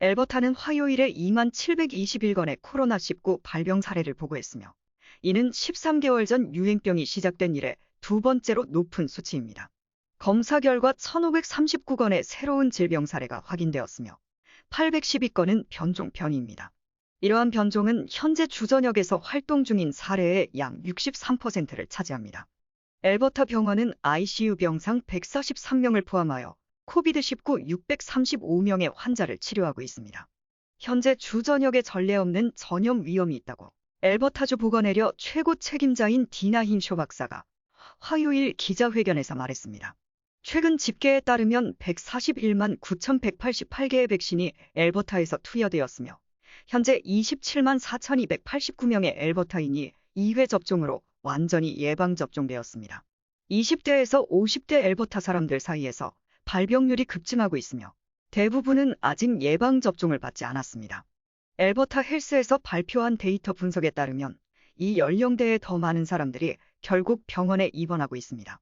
엘버타는 화요일에 2만 721건의 코로나19 발병 사례를 보고했으며 이는 13개월 전 유행병이 시작된 이래 두 번째로 높은 수치입니다. 검사 결과 1,539건의 새로운 질병 사례가 확인되었으며 812건은 변종 변이입니다. 이러한 변종은 현재 주전역에서 활동 중인 사례의 약 63%를 차지합니다. 엘버타 병원은 ICU 병상 143명을 포함하여 코비드19 635명의 환자를 치료하고 있습니다. 현재 주 전역에 전례 없는 전염 위험이 있다고 엘버타주 보건의료 최고 책임자인 디나 힌쇼 박사가 화요일 기자회견에서 말했습니다. 최근 집계에 따르면 141만 9,188개의 백신이 엘버타에서 투여되었으며 현재 27만 4,289명의 엘버타인이 2회 접종으로 완전히 예방접종되었습니다. 20대에서 50대 엘버타 사람들 사이에서 발병률이 급증하고 있으며 대부분은 아직 예방접종을 받지 않았습니다. 엘버타 헬스에서 발표한 데이터 분석에 따르면 이 연령대에 더 많은 사람들이 결국 병원에 입원하고 있습니다.